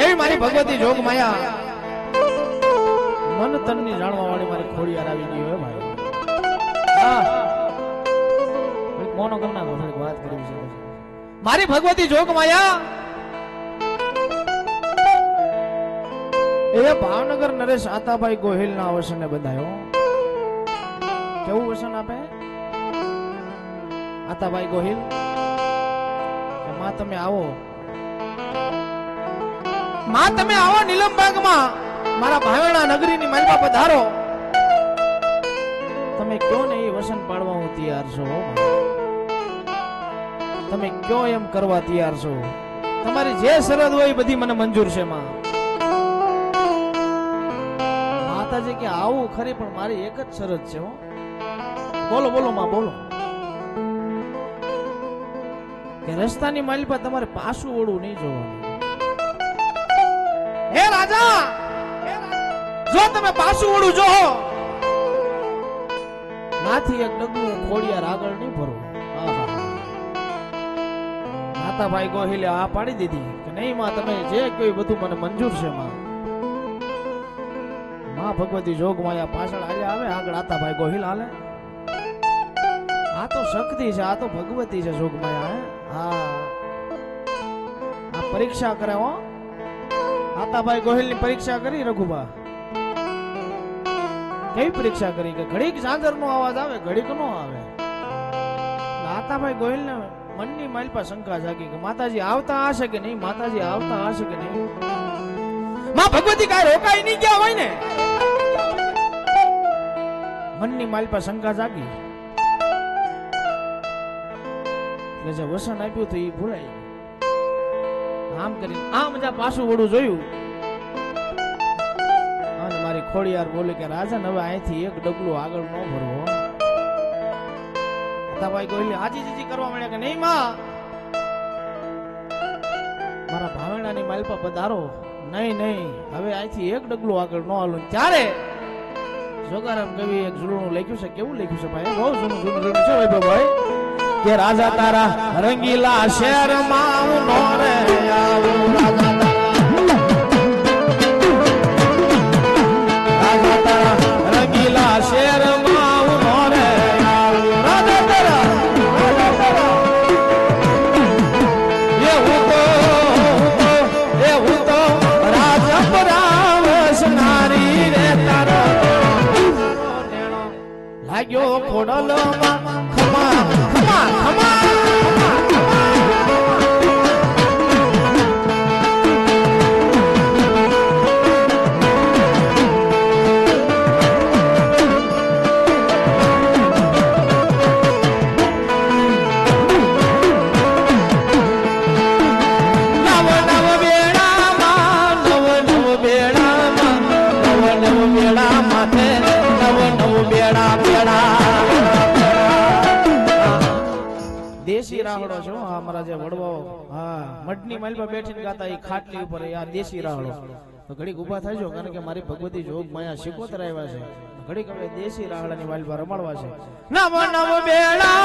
એવી મારી ભગવતી જોગ માયા. મન તનની જાણવા વાળી મારી ખોડી આવી ગઈ હોય ભાઈ. મોનો કરી નાખો થોડીક વાત કરવી છે. મારી ભગવતી જોગ માયા. એ ભાવનગર નરેશ આતાભાઈ ગોહિલ ના વસને બંધાયો. કેવું વસન આપે? આતાભાઈ ગોહિલ? માં તમે આવો. માં, તમે આવો નીલમબાગમાં મારા ભાવેણા નગરીની માલપા પધારો. તમે કયો ને એ વસન પાડવા હું તૈયાર છો તમે કયો એમ કરવા તૈયાર છો? તમારી જે શરત હોય બધી મને મંજૂર છે, માં. માતાજી કે આવું ખરી, પણ મારી એક જ શરત છે બોલો બોલો, માં, બોલો. કે રસ્તાની માલ પર તમારે પાછું ઓળવું નહીં જોવાનું. હે રાજા! જો તમે પાછું ઓળું જો નાથી એક ડગલું ખોડિયાર આગળ નહીં ભરો નાતાભાઈ ગોહિલે આ પાડી દીધી કે નહીં માં, તમે જે કોઈ બધું મને મંજૂર છે, માં. માં ભગવતી જોગ માયા પાછળ હાલે આવે, આગળ આતાભાઈ ગોહિલ હાલે. આ તો શક્તિ છે, આ તો ભગવતી છે જોગ માયા, હા? આ પરીક્ષા કરે હો. આતાભાઈ ગોહિલની પરીક્ષા કરી રઘુબા. કેવી પરીક્ષા કરી કે ઘડીક સાંજર નો અવાજ આવે, ઘડીક નો આવે? આતાભાઈ ગોહિલ ને મનની માલપા શંકા જાગી કે માતાજી આવતા હશે કે નહીં? માતાજી આવતા હશે કે નહીં? માં ભગવતી કાંઈ રોકાઈ નહીં ગયા હોય ને? મનની માલપા શંકા જાગી. એટલે જે વસન આપ્યું તો એ ભૂલાઈ. આમ કરી આમ મજા પાછું વળું જોયું. અને મારી ખોડિયાર બોલે કે રાજન હવે અહીંથી એક ડગલું આગળ ન ભરવો. ભાઈ ગોહિલી હાજી જીજી કરવા માંડ્યા કે નહીં, માં? મારા ભાવેણાની માલપા પધારો. નહીં નહીં, હવે અહીંથી એક ડગલું આગળ ન હાલું. ત્યારે? જોગારામ કવિ એક ઝૂલણું લખ્યું છે. કેવું લખ્યું છે ભાઈ? બહુ જૂનું જૂનું લખ્યું છે વૈભવ ભાઈ કે રાજા તારા રંગીલા શહેરમાં હું નો રે આવું રાજા રાજા તારા રંગીલા શહેરમાં હું નો રે આવું રાજા તારા. લાગ્યો ખોડલમાં ખમા દેશી રાહડો છો હા અમારા જે વડવાઓ. હા મઢની માલ પર બેઠીને ગાતા એ ખાટલી ઉપર આ દેશી રાહડો. તો ઘડીક ઊભા થાજો, કારણ કે મારી ભગવતી જોગ માયા શીખોતર આવ્યા છે. ઘડીક હવે દેશી રાહડાની માલ પર રમાડવા છે. નવ નવ બેડામાં